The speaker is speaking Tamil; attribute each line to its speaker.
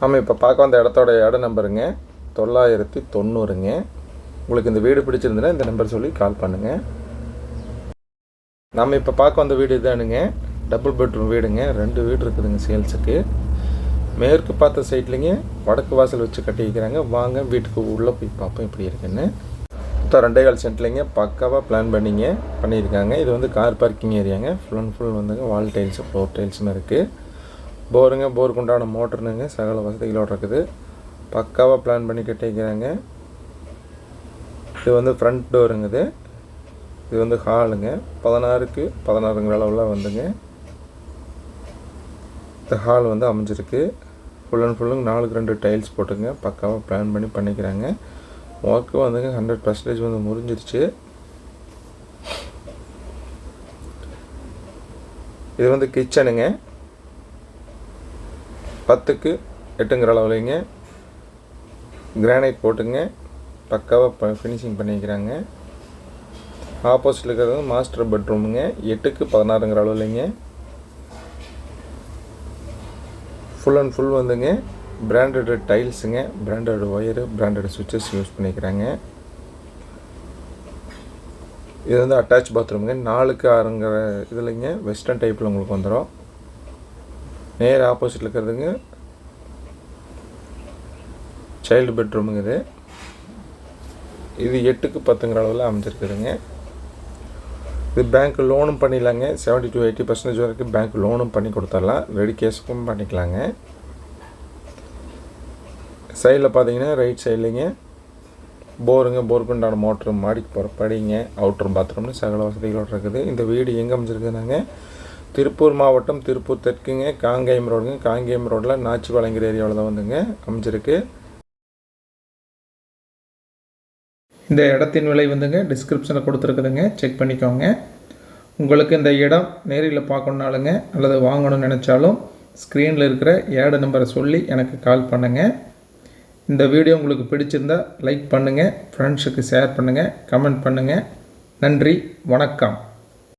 Speaker 1: நம்ம இப்போ பார்க்க வந்த இடத்தோட இட நம்பருங்க. தொள்ளாயிரத்தி தொண்ணூறுங்க. உங்களுக்கு இந்த வீடு பிடிச்சிருந்துன்னா இந்த நம்பர் சொல்லி கால் பண்ணுங்கள் நம்ம இப்போ பார்க்க வந்த வீடு இதானுங்க. டபுள் பெட்ரூம் வீடுங்க. ரெண்டு வீடு இருக்குதுங்க சேல்ஸுக்கு. மேற்கு பார்த்த சைட்லிங்க வடக்கு வாசல் வச்சு கட்டிக்கிறாங்க வாங்க வீட்டுக்கு உள்ளே போய் பார்ப்போம் இப்படி இருக்குன்னு. மொத்தம் ரெண்டே கால் சென்ட்லிங்க. பக்காவாக பிளான் பண்ணிங்க பண்ணியிருக்காங்க. இது வந்து கார் பார்க்கிங் ஏரியாங்க. ஃபுல் அண்ட் ஃபுல் வந்துங்க. வால் டைல்ஸு ஃப்ளோர் டைல்ஸும் இருக்குது போருங்க போருக்கு உண்டான மோட்டருங்க சகல வசதிகளோடு இருக்குது. பக்காவாக பிளான் பண்ணி கட்டிக்கிறாங்க. இது வந்து ஃப்ரண்ட் டோருங்க இது. இது வந்து ஹாலுங்க பதினாறுக்கு பதினாறுங்கிற அளவில் வந்துங்க. இந்த ஹால் வந்து அமைஞ்சிருக்கு. ஃபுல் அண்ட் ஃபுல்லுங்க நாலுக்கு ரெண்டு டைல்ஸ் போட்டுங்க. பக்காவாக பிளான் பண்ணி பண்ணிக்கிறாங்க. ஒர்க்கு வந்துங்க ஹண்ட்ரட் பர்சன்டேஜ் வந்து முறிஞ்சிருச்சு. இது வந்து கிச்சனுங்க பத்துக்கு எட்டுங்கிற அளவுலைங்க. கிரானைட் போட்டுங்க. பக்காவாக ஃபினிஷிங் பண்ணிக்கிறாங்க. ஆப்போசிட்டில் இருக்கிறது மாஸ்டர் பெட்ரூமுங்க எட்டுக்கு பதினாறுங்கிற அளவுலைங்க. ஃபுல் அண்ட் ஃபுல் வந்துங்க. பிராண்டடு டைல்ஸுங்க பிராண்டட் ஒயரு பிராண்டட் சுவிட்சஸ் யூஸ் பண்ணிக்கிறாங்க. இது வந்து அட்டாச் பாத்ரூமுங்க நாலுக்கு ஆறுங்கிற இதுலைங்க. வெஸ்டர்ன் டைப்பில் உங்களுக்கு வந்துடும் நேர் ஆப்போசிட்டில் இருக்கிறதுங்க. சைல்டு பெட்ரூமுங்க இது. இது எட்டுக்கு பத்துங்கிற அளவில் அமைஞ்சிருக்குதுங்க. இது பேங்க் லோனும் பண்ணிடலாங்க. செவன்ட்டி டு எயிட்டி பர்சன்டேஜ் வரைக்கும் பேங்க் லோனும் பண்ணி கொடுத்துடலாம். ரெடி கேஸுக்கும் பண்ணிக்கலாங்க. சைடில் பார்த்தீங்கன்னா ரைட் சைட்லேங்க போருங்க போருக்குண்டான மோட்ரு மாடிக்கு போகிற படிங்க. அவுட்ரு பாத்ரூம்னு சகல வசதிகளோடு இருக்குது. இந்த வீடு எங்கே அமைஞ்சிருக்குதுனாங்க? திருப்பூர் மாவட்டம் திருப்பூர் தெற்குங்க காங்கேயம் ரோடுங்க காங்கேயம் ரோடில் நாச்சி வழங்குற ஏரியாவில் தான் வந்துங்க. அமைஞ்சிருக்கு. இந்த இடத்தின் விலை வந்துங்க டிஸ்கிரிப்ஷனில் கொடுத்துருக்குதுங்க. செக் பண்ணிக்கோங்க. உங்களுக்கு இந்த இடம் நேரில் பார்க்கணுனாலுங்க அல்லது வாங்கணும்னு நினச்சாலும் ஸ்க்ரீனில் இருக்கிற ஏடு நம்பரை சொல்லி எனக்கு கால் பண்ணுங்கள் இந்த வீடியோ உங்களுக்கு பிடிச்சிருந்தா லைக் பண்ணுங்கள் ஃப்ரெண்ட்ஸுக்கு ஷேர் பண்ணுங்கள் கமெண்ட் பண்ணுங்கள் நன்றி வணக்கம்.